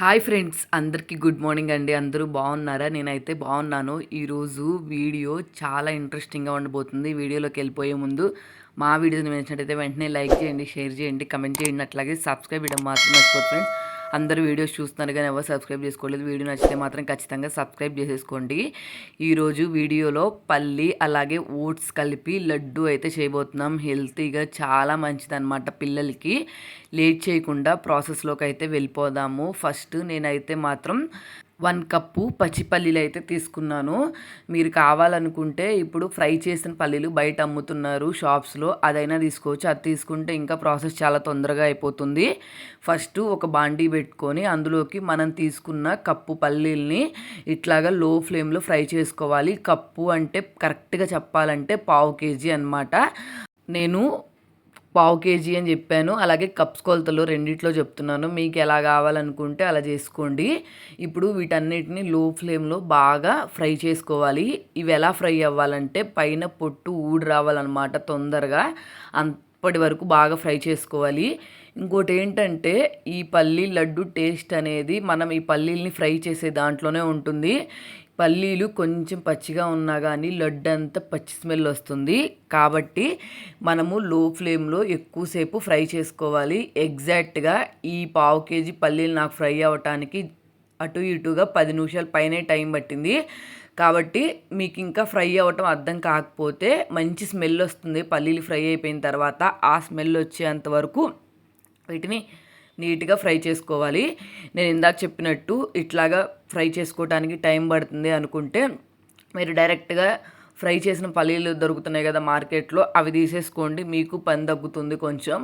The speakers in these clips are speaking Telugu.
హాయ్ ఫ్రెండ్స్ అందరికీ గుడ్ మార్నింగ్ అండి. అందరూ బాగున్నారా? నేనైతే బాగున్నాను. ఈరోజు వీడియో చాలా ఇంట్రెస్టింగ్గా ఉండబోతుంది. వీడియోలోకి వెళ్ళిపోయే ముందు మా వీడియోని నచ్చినట్టయితే వెంటనే లైక్ చేయండి షేర్ చేయండి కమెంట్ చేయండి. అట్లాగే సబ్స్క్రైబ్ చేయడం మాత్రం మర్చిపోతుంది ఫ్రెండ్స్. అందరూ వీడియోస్ చూస్తున్నారు కానీ ఎవరు సబ్స్క్రైబ్ చేసుకోలేదు. వీడియో నచ్చితే మాత్రం ఖచ్చితంగా సబ్స్క్రైబ్ చేసేసుకోండి. ఈరోజు వీడియోలో పల్లి అలాగే ఓట్స్ కలిపి లడ్డు అయితే చేయబోతున్నాం. హెల్తీగా చాలా మంచిదన్నమాట పిల్లలకి. లేట్ చేయకుండా ప్రాసెస్లోకి అయితే వెళ్ళిపోదాము. ఫస్ట్ నేనైతే మాత్రం వన్ కప్పు పచ్చి పల్లీలు అయితే తీసుకున్నాను. మీరు కావాలనుకుంటే ఇప్పుడు ఫ్రై చేసిన పల్లీలు బయట అమ్ముతున్నారు షాప్స్లో. అదైనా తీసుకోవచ్చు. అది తీసుకుంటే ఇంకా ప్రాసెస్ చాలా తొందరగా అయిపోతుంది. ఫస్ట్ ఒక బాండీ పెట్టుకొని అందులోకి మనం తీసుకున్న కప్పు పల్లీల్ని ఇట్లాగా లో ఫ్లేమ్లో ఫ్రై చేసుకోవాలి. కప్పు అంటే కరెక్ట్గా చెప్పాలంటే పావు కేజీ అనమాట నేను పావు కేజీ అని చెప్పాను. అలాగే కప్స్ కొలతలు రెండిట్లో చెప్తున్నాను. మీకు ఎలా కావాలనుకుంటే అలా చేసుకోండి. ఇప్పుడు వీటన్నిటిని లో ఫ్లేమ్లో బాగా ఫ్రై చేసుకోవాలి. ఇవి ఎలా ఫ్రై అవ్వాలంటే పైన పొట్టు ఊడి రావాలన్నమాట తొందరగా. అప్పటి వరకు బాగా ఫ్రై చేసుకోవాలి. ఇంకోటి ఏంటంటే ఈ పల్లీ లడ్డు టేస్ట్ అనేది మనం ఈ పల్లీల్ని ఫ్రై చేసే దాంట్లోనే ఉంటుంది. పల్లీలు కొంచెం పచ్చిగా ఉన్నా కానీ లడ్డు అంతా పచ్చి స్మెల్ వస్తుంది. కాబట్టి మనము లో ఫ్లేమ్లో ఎక్కువసేపు ఫ్రై చేసుకోవాలి. ఎగ్జాక్ట్గా ఈ పావు కేజీ పల్లీలు నాకు ఫ్రై అవ్వటానికి అటు ఇటుగా పది నిమిషాల పైనే టైం పట్టింది. కాబట్టి మీకు ఇంకా ఫ్రై అవ్వటం అర్థం కాకపోతే మంచి స్మెల్ వస్తుంది. పల్లీలు ఫ్రై అయిపోయిన తర్వాత ఆ స్మెల్ వచ్చేంత వరకు వీటిని నీట్గా ఫ్రై చేసుకోవాలి. నేను ఇందాక చెప్పినట్టు ఇట్లాగా ఫ్రై చేసుకోవడానికి టైం పడుతుంది అనుకుంటే మీరు డైరెక్ట్గా ఫ్రై చేసిన పల్లీలు దొరుకుతున్నాయి కదా మార్కెట్లో అవి తీసేసుకోండి. మీకు పని తగ్గుతుంది కొంచెం.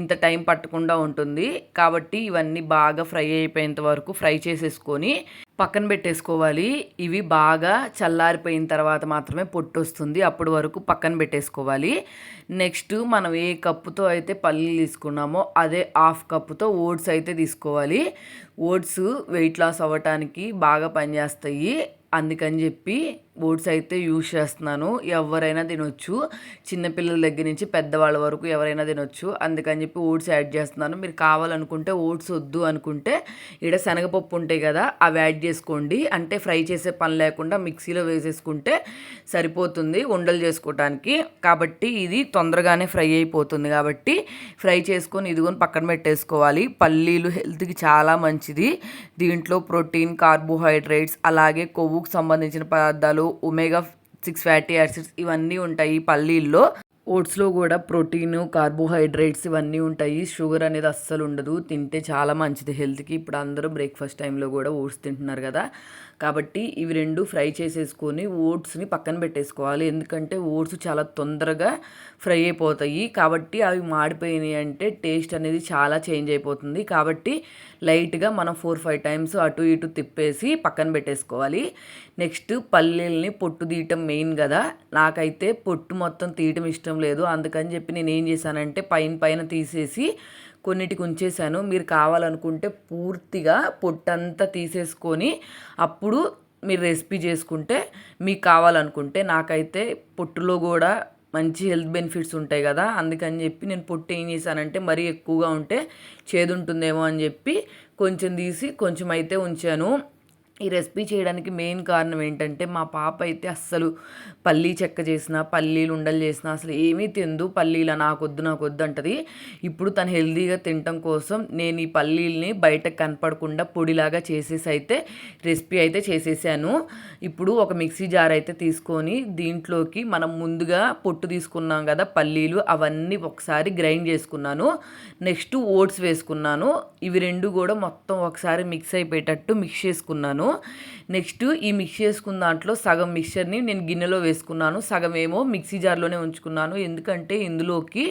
ఇంత టైం పట్టకుండా ఉంటుంది. కాబట్టి ఇవన్నీ బాగా ఫ్రై అయిపోయేంత వరకు ఫ్రై చేసేసుకొని పక్కన పెట్టేసుకోవాలి. ఇవి బాగా చల్లారిపోయిన తర్వాత మాత్రమే పొట్టు వస్తుంది. అప్పటి వరకు పక్కన పెట్టేసుకోవాలి. నెక్స్ట్ మనం ఏ కప్పుతో అయితే పల్లీలు తీసుకున్నామో అదే హాఫ్ కప్పుతో ఓట్స్ అయితే తీసుకోవాలి. ఓట్స్ వెయిట్ లాస్ అవ్వటానికి బాగా పనిచేస్తాయి. అందుకని చెప్పి ఓట్స్ అయితే యూజ్ చేస్తున్నాను. ఎవరైనా తినొచ్చు. చిన్నపిల్లల దగ్గర నుంచి పెద్దవాళ్ళ వరకు ఎవరైనా తినొచ్చు. అందుకని చెప్పి ఓట్స్ యాడ్ చేస్తున్నాను. మీరు కావాలనుకుంటే ఓట్స్ వద్దు అనుకుంటే ఇక్కడ శనగపప్పు ఉంటాయి కదా అవి యాడ్ చేసుకోండి. అంటే ఫ్రై చేసే పని లేకుండా మిక్సీలో వేసేసుకుంటే సరిపోతుంది ఉండలు చేసుకోవటానికి కాబట్టి ఇది తొందరగానే ఫ్రై అయిపోతుంది కాబట్టి ఫ్రై చేసుకొని ఇదిగోని పక్కన పెట్టేసుకోవాలి. పల్లీలు హెల్త్కి చాలా మంచిది. దీంట్లో ప్రోటీన్ కార్బోహైడ్రేట్స్ అలాగే కొవ్వు కొవ్వుకు సంబంధించిన పదార్థాలు ఒమేగా సిక్స్ ఫ్యాటీ యాసిడ్స్ ఇవన్నీ ఉంటాయి పల్లీల్లో. ఓట్స్లో కూడా ప్రోటీన్ కార్బోహైడ్రేట్స్ ఇవన్నీ ఉంటాయి. షుగర్ అనేది అస్సలు ఉండదు. తింటే చాలా మంచిది. హెల్త్కి ఇప్పుడు అందరూ బ్రేక్ఫాస్ట్ టైంలో కూడా ఓట్స్ తింటున్నారు కదా. కాబట్టి ఇవి రెండు ఫ్రై చేసేసుకొని ఓట్స్ని పక్కన పెట్టేసుకోవాలి. ఎందుకంటే ఓట్స్ చాలా తొందరగా ఫ్రై అయిపోతాయి. కాబట్టి అవి మాడిపోయినాయి అంటే టేస్ట్ అనేది చాలా చేంజ్ అయిపోతుంది. కాబట్టి లైట్గా మనం ఫోర్ ఫైవ్ టైమ్స్ అటు ఇటు తిప్పేసి పక్కన పెట్టేసుకోవాలి. నెక్స్ట్ పల్లీల్ని పొట్టు తీయటం మెయిన్ కదా. నాకైతే పొట్టు మొత్తం తీయటం ఇష్టం లేదు. అందుకని చెప్పి నేను ఏం చేశానంటే పైన పైన తీసేసి కొన్నిటికి ఉంచేసాను మీరు కావాలనుకుంటే పూర్తిగా పొట్టంతా తీసేసుకొని అప్పుడు మీరు రెసిపీ చేసుకుంటే మీకు కావాలనుకుంటే నాకైతే పొట్టులో కూడా మంచి హెల్త్ బెనిఫిట్స్ ఉంటాయి కదా. అందుకని చెప్పి నేను పొట్టు ఏం చేశానంటే మరీ ఎక్కువగా ఉంటే చేదు ఉంటుందేమో అని చెప్పి కొంచెం తీసి కొంచెం అయితే ఉంచాను. ఈ రెసిపీ చేయడానికి మెయిన్ కారణం ఏంటంటే మా పాప అయితే అస్సలు పల్లీ చెక్క చేసిన పల్లీలు ఉండలు చేసిన అసలు ఏమీ తిందు. పల్లీల నాకొద్దు నాకొద్దు అంటది. ఇప్పుడు తను హెల్తీగా తినటం కోసం నేను ఈ పల్లీల్ని బయట కనపడకుండా పొడిలాగా చేసేసి అయితే రెసిపీ అయితే చేసేసాను. ఇప్పుడు ఒక మిక్సీ జార్ అయితే తీసుకొని దీంట్లోకి మనం ముందుగా పొట్టు తీసుకున్నాం కదా పల్లీలు అవన్నీ ఒకసారి గ్రైండ్ చేసుకున్నాను. నెక్స్ట్ ఓట్స్ వేసుకున్నాను. ఇవి రెండు కూడా మొత్తం ఒకసారి మిక్స్ అయిపోయేటట్టు మిక్స్ చేసుకున్నాను. నెక్స్ట్ ఈ మిక్స్ చేసుకున్న దాంట్లో సగం మిక్చర్ని నేను గిన్నెలో వేసుకున్నాను సగం ఏమో మిక్సీ జార్లోనే ఉంచుకున్నాను. ఎందుకంటే ఇందులోకి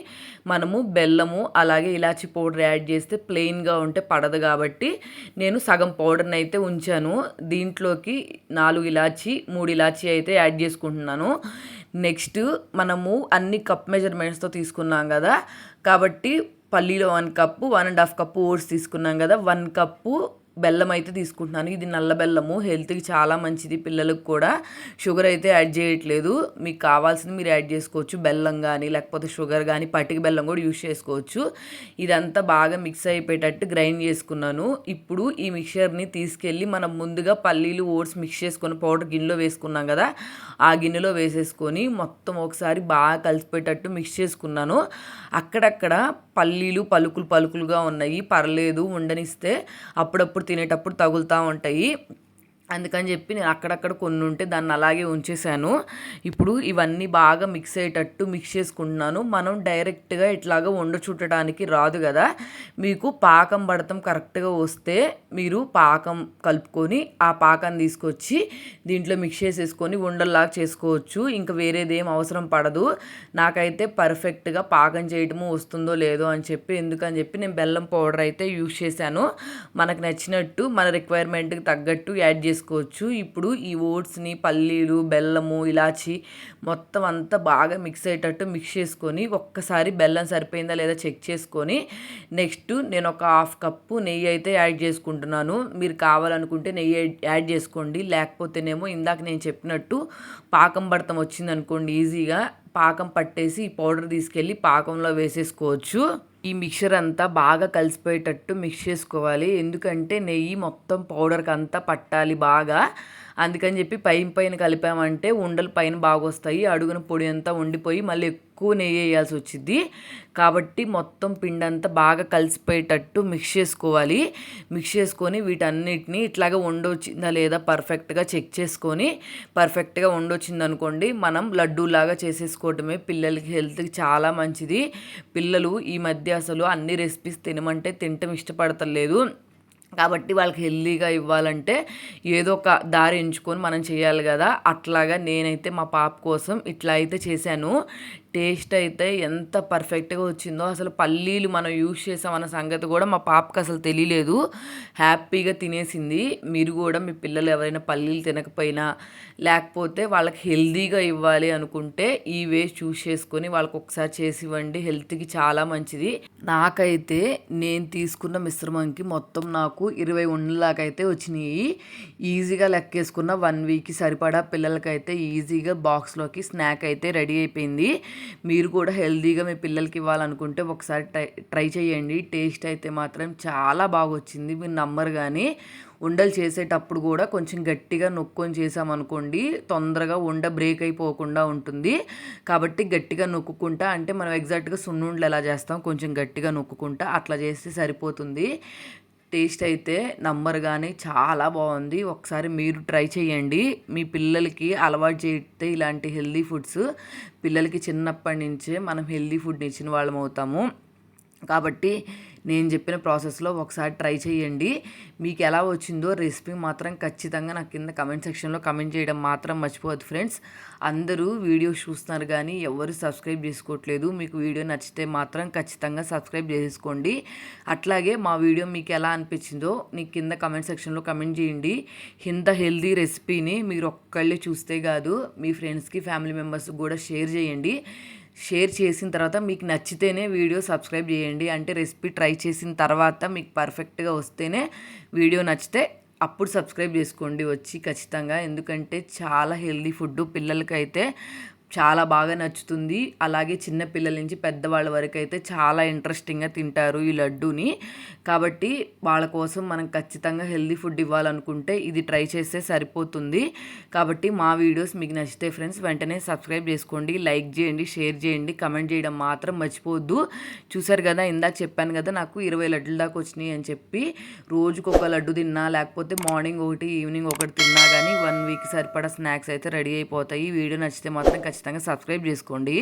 మనము బెల్లము అలాగే ఇలాచి పౌడర్ యాడ్ చేస్తే ప్లెయిన్గా ఉంటే పడదు కాబట్టి నేను సగం పౌడర్ని అయితే ఉంచాను. దీంట్లోకి నాలుగు ఇలాచి మూడు ఇలాచి అయితే యాడ్ చేసుకుంటున్నాను. నెక్స్ట్ మనము అన్ని కప్ మెజర్మెంట్స్తో తీసుకున్నాం కదా కాబట్టి పల్లీలో one cup one and half cup oats తీసుకున్నాం కదా వన్ కప్పు బెల్లం అయితే తీసుకుంటున్నాను. ఇది నల్ల బెల్లము. హెల్త్కి చాలా మంచిది. పిల్లలకు కూడా షుగర్ అయితే యాడ్ చేయట్లేదు. మీకు కావాల్సింది మీరు యాడ్ చేసుకోవచ్చు. బెల్లం కానీ లేకపోతే షుగర్ కానీ పట్టిక బెల్లం కూడా యూస్ చేసుకోవచ్చు. ఇదంతా బాగా మిక్స్ అయిపోయేటట్టు గ్రైండ్ చేసుకున్నాను. ఇప్పుడు ఈ మిక్చర్ని తీసుకెళ్ళి మనం ముందుగా పల్లీలు ఓట్స్ మిక్స్ చేసుకొని పౌడర్ గిన్నెలో వేసుకున్నాం కదా ఆ గిన్నెలో వేసేసుకొని మొత్తం ఒకసారి బాగా కలిసిపోయేటట్టు మిక్స్ చేసుకున్నాను. అక్కడక్కడ పల్లీలు పలుకులు పలుకులుగా ఉన్నాయి. పర్లేదు ఉండనిస్తే అప్పుడప్పుడు తినేటప్పుడు తగులుతూ ఉంటాయి. అందుకని చెప్పి నేను అక్కడక్కడ కొన్ని ఉంటే దాన్ని అలాగే ఉంచేసాను ఇప్పుడు ఇవన్నీ బాగా మిక్స్ అయ్యేటట్టు మిక్స్ చేసుకుంటున్నాను. మనం డైరెక్ట్గా ఇట్లాగా వండ చుట్టడానికి రాదు కదా. మీకు పాకం పడతాం కరెక్ట్గా వస్తే మీరు పాకం కలుపుకొని ఆ పాకం తీసుకొచ్చి దీంట్లో మిక్స్ చేసేసుకొని ఉండల్లాగా చేసుకోవచ్చు. ఇంకా వేరేదేం అవసరం పడదు. నాకైతే పర్ఫెక్ట్గా పాకం చేయటము వస్తుందో లేదో అని చెప్పి ఎందుకని చెప్పి నేను బెల్లం పౌడర్ అయితే యూస్ చేశాను. మనకు నచ్చినట్టు మన రిక్వైర్మెంట్కి తగ్గట్టు యాడ్ చేసుకో చేసుకోవచ్చు ఇప్పుడు ఈ ఓట్స్ని పల్లీలు బెల్లము ఇలాచి మొత్తం అంతా బాగా మిక్స్ అయ్యేటట్టు మిక్స్ చేసుకొని ఒక్కసారి బెల్లం సరిపోయిందా లేదా చెక్ చేసుకొని నెక్స్ట్ నేను ఒక హాఫ్ కప్పు నెయ్యి అయితే యాడ్ చేసుకుంటున్నాను. మీరు కావాలనుకుంటే నెయ్యి యాడ్ చేసుకోండి. లేకపోతేనేమో ఇందాక నేను చెప్పినట్టు పాకం పడతాం వచ్చింది అనుకోండి ఈజీగా పాకం పట్టేసి ఈ పౌడర్ తీసుకెళ్ళి పాకంలో వేసేసుకోవచ్చు. ఈ మిక్చర్ అంతా బాగా కలిసిపోయేటట్టు మిక్స్ చేసుకోవాలి. ఎందుకంటే నెయ్యి మొత్తం పౌడర్కి అంతా పట్టాలి బాగా. అందుకని చెప్పి పైన పైన కలిపామంటే ఉండలు పైన బాగా వస్తాయి అడుగున పొడి అంతా ఉండిపోయి మళ్ళీ ఎక్కువ నెయ్యి వేయాల్సి వచ్చింది కాబట్టి మొత్తం పిండి అంతా బాగా కలిసిపోయేటట్టు మిక్స్ చేసుకోవాలి. మిక్స్ చేసుకొని వీటన్నిటిని ఇట్లాగా వండొచ్చిందా లేదా పర్ఫెక్ట్గా చెక్ చేసుకొని పర్ఫెక్ట్గా ఉండొచ్చింది అనుకోండి మనం లడ్డూలాగా చేసేసుకోవటమే పిల్లలకి హెల్త్కి చాలా మంచిది. పిల్లలు ఈ మధ్య అసలు అన్ని రెసిపీస్ తినమంటే తినటం ఇష్టపడతలేదు. కాబట్టి వాళ్ళకి హెల్దీగా ఇవ్వాలంటే ఏదో ఒక దారి ఎంచుకొని మనం చేయాలి కదా. అట్లాగా నేనైతే మా పాప కోసం ఇట్లా అయితే చేశాను. టేస్ట్ అయితే ఎంత పర్ఫెక్ట్గా వచ్చిందో అసలు పల్లీలు మనం యూజ్ చేసామన్న సంగతి కూడా మా పాపకి అసలు తెలియలేదు. హ్యాపీగా తినేసింది. మీరు కూడా మీ పిల్లలు ఎవరైనా పల్లీలు తినకపోయినా లేకపోతే వాళ్ళకి హెల్దీగా ఇవ్వాలి అనుకుంటే ఈ వే చూస్ చేసుకొని వాళ్ళకి ఒకసారి చేసి ఇవ్వండి. హెల్త్కి చాలా మంచిది. నాకైతే నేను తీసుకున్న మిశ్రమంకి మొత్తం నాకు ఇరవై ఉండలాకైతే వచ్చినాయి. ఈజీగా లెక్కేసుకున్న వన్ వీక్కి సరిపడా పిల్లలకైతే ఈజీగా బాక్స్లోకి స్నాక్ అయితే రెడీ అయిపోయింది. మీరు కూడా హెల్తీగా మీ పిల్లలకి ఇవ్వాలనుకుంటే ఒకసారి ట్రై ట్రై చేయండి టేస్ట్ అయితే మాత్రం చాలా బాగా వచ్చింది మీరు నమ్మరు కానీ ఉండలు చేసేటప్పుడు కూడా కొంచెం గట్టిగా నొక్కొని చేసామనుకోండి తొందరగా ఉండ బ్రేక్ అయిపోకుండా ఉంటుంది. కాబట్టి గట్టిగా నొక్కుకుంటా అంటే మనం ఎగ్జాక్ట్గా సున్నుండలు ఎలా చేస్తాం కొంచెం గట్టిగా నొక్కుకుంటా అట్లా చేస్తే సరిపోతుంది. టేస్ట్ అయితే నంబర్ కానీ చాలా బాగుంది. ఒకసారి మీరు ట్రై చేయండి. మీ పిల్లలకి అలవాటు చేస్తే ఇలాంటి హెల్దీ ఫుడ్స్ పిల్లలకి చిన్నప్పటి నుంచే మనం హెల్దీ ఫుడ్ని ఇచ్చిన వాళ్ళం అవుతాము. కాబట్టి నేను చెప్పిన ప్రాసెస్లో ఒకసారి ట్రై చేయండి. మీకు ఎలా వచ్చిందో రెసిపీ మాత్రం ఖచ్చితంగా నాకు కింద కమెంట్ సెక్షన్లో కమెంట్ చేయడం మాత్రం మర్చిపోవద్దు ఫ్రెండ్స్. అందరూ వీడియో చూస్తున్నారు కానీ ఎవరు సబ్స్క్రైబ్ చేసుకోవట్లేదు. మీకు వీడియో నచ్చితే మాత్రం ఖచ్చితంగా సబ్స్క్రైబ్ చేసుకోండి. అట్లాగే మా వీడియో మీకు ఎలా అనిపించిందో నీకు కింద కమెంట్ సెక్షన్లో కమెంట్ చేయండి. ఇంత హెల్దీ రెసిపీని మీరు ఒక్కళ్ళే చూస్తే కాదు మీ ఫ్రెండ్స్కి ఫ్యామిలీ మెంబర్స్కి కూడా షేర్ చేయండి. షేర్ చేసిన తర్వాత మీకు నచ్చితేనే వీడియో సబ్స్క్రైబ్ చేయండి. అంటే రెసిపీ ట్రై చేసిన తర్వాత మీకు పర్ఫెక్ట్గా వస్తేనే వీడియో నచ్చితే అప్పుడు సబ్స్క్రైబ్ చేసుకోండి వచ్చి ఖచ్చితంగా. ఎందుకంటే చాలా హెల్దీ ఫుడ్ పిల్లలకైతే చాలా బాగా నచ్చుతుంది. అలాగే చిన్నపిల్లల నుంచి పెద్దవాళ్ళ వరకు అయితే చాలా ఇంట్రెస్టింగ్గా తింటారు ఈ లడ్డూని. కాబట్టి వాళ్ళ కోసం మనం ఖచ్చితంగా హెల్దీ ఫుడ్ ఇవ్వాలనుకుంటే ఇది ట్రై చేస్తే సరిపోతుంది. కాబట్టి మా వీడియోస్ మీకు నచ్చితే ఫ్రెండ్స్ వెంటనే సబ్స్క్రైబ్ చేసుకోండి. లైక్ చేయండి షేర్ చేయండి. కమెంట్ చేయడం మాత్రం మర్చిపోవద్దు. చూసారు కదా ఇందాక చెప్పాను కదా నాకు ఇరవై లడ్డుల దాకా వచ్చినాయి అని చెప్పి. రోజుకు ఒక లడ్డు తిన్నా లేకపోతే మార్నింగ్ ఒకటి ఈవినింగ్ ఒకటి తిన్నా కానీ వన్ వీక్ సరిపడా స్నాక్స్ అయితే రెడీ అయిపోతాయి. వీడియో నచ్చితే మాత్రం ఖచ్చితంగా ఖచ్చితంగా సబ్స్క్రైబ్ చేసుకోండి.